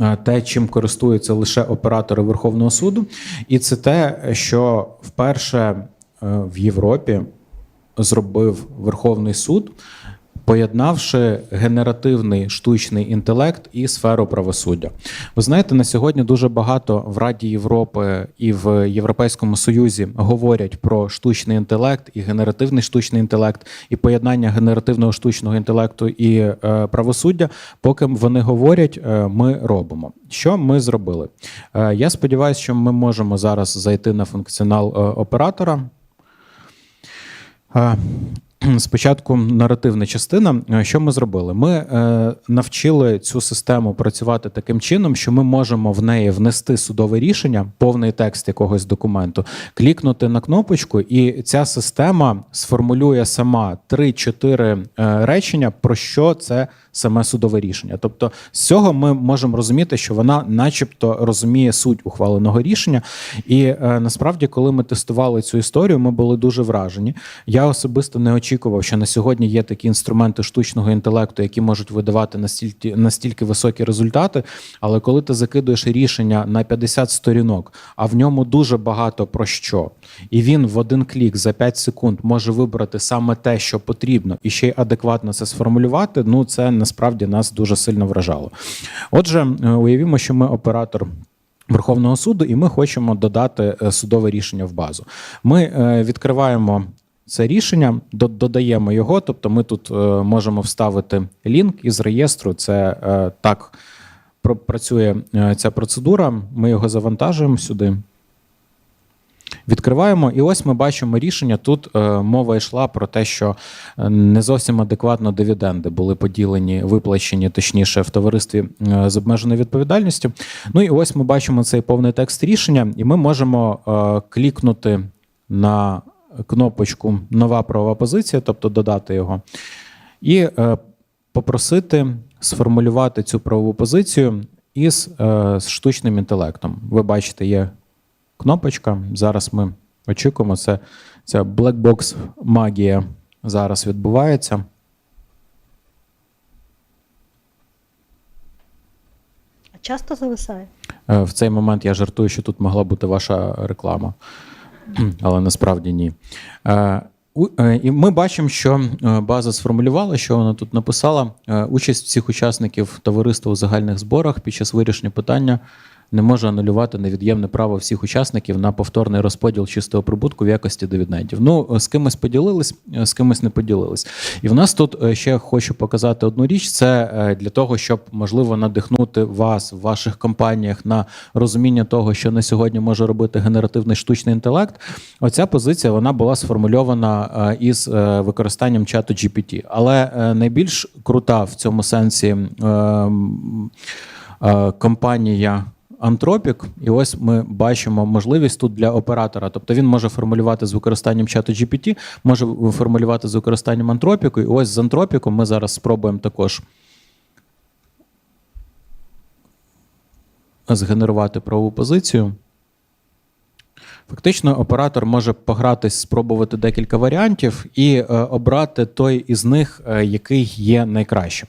е, те, чим користуються лише оператори Верховного суду, і це те, що вперше е, в Європі зробив Верховний суд, поєднавши генеративний штучний інтелект і сферу правосуддя. Ви знаєте, на сьогодні дуже багато в Раді Європи і в Європейському Союзі говорять про штучний інтелект і генеративний штучний інтелект, і поєднання генеративного штучного інтелекту і е, правосуддя. Поки вони говорять, е, ми робимо. Що ми зробили? Е, я сподіваюся, що ми можемо зараз зайти на функціонал е, оператора. Е, Спочатку наративна частина. Е, Що ми зробили? Ми е, навчили цю систему працювати таким чином, що ми можемо в неї внести судове рішення, повний текст якогось документу, клікнути на кнопочку, і ця система сформулює сама 3-4 е, речення, про що це саме судове рішення. Тобто, з цього ми можемо розуміти, що вона, начебто, розуміє суть ухваленого рішення. І насправді, коли ми тестували цю історію, ми були дуже вражені. Я особисто не очікував, що на сьогодні є такі інструменти штучного інтелекту, які можуть видавати настільки, настільки високі результати. Але коли ти закидуєш рішення на 50 сторінок, а в ньому дуже багато про що, і він в один клік за 5 секунд може вибрати саме те, що потрібно, і ще й адекватно це сформулювати, ну це насправді нас дуже сильно вражало. Отже, е, уявімо, що ми оператор. Верховного суду, і ми хочемо додати е, судове рішення в базу. Ми е, відкриваємо це рішення, додаємо його. Тобто, ми тут е, можемо вставити лінк із реєстру. Це е, так працює е, ця процедура. Ми його завантажуємо сюди. Відкриваємо, і ось ми бачимо рішення. Тут е, мова йшла про те, що не зовсім адекватно дивіденди були поділені, виплачені, точніше, в товаристві з обмеженою відповідальністю. Ну і ось ми бачимо цей повний текст рішення, і ми можемо е, клікнути на кнопочку Нова правова позиція, тобто додати його, і е, попросити сформулювати цю правову позицію із е, штучним інтелектом. Ви бачите, є кнопочка. Зараз ми очікуємо. Це ця блекбокс магія зараз відбувається. Часто зависає? Е, В цей момент я жартую, що тут могла бути ваша реклама, але насправді ні. Е, е, І ми бачимо, що е, база сформулювала, що вона тут написала. Участь всіх учасників товариства у загальних зборах під час вирішення питання не може анулювати невід'ємне право всіх учасників на повторний розподіл чистого прибутку в якості дивідендів. Ну, з кимось поділились, е, з кимось не поділились. І в нас тут е, ще хочу показати одну річ: це е, для того, щоб можливо надихнути вас в ваших компаніях на розуміння того, що на сьогодні може робити генеративний штучний інтелект. Оця позиція вона була сформульована із використанням чату GPT. Але найбільш крута в цьому сенсі е, м, е, компанія. Антропік, і ось ми бачимо можливість тут для оператора. Тобто він може формулювати з використанням чату GPT, може формулювати з використанням антропіку. І ось з антропіком ми зараз спробуємо також згенерувати правову позицію. Фактично, оператор може погратись, спробувати декілька варіантів і е, обрати той із них, е, який є найкращим.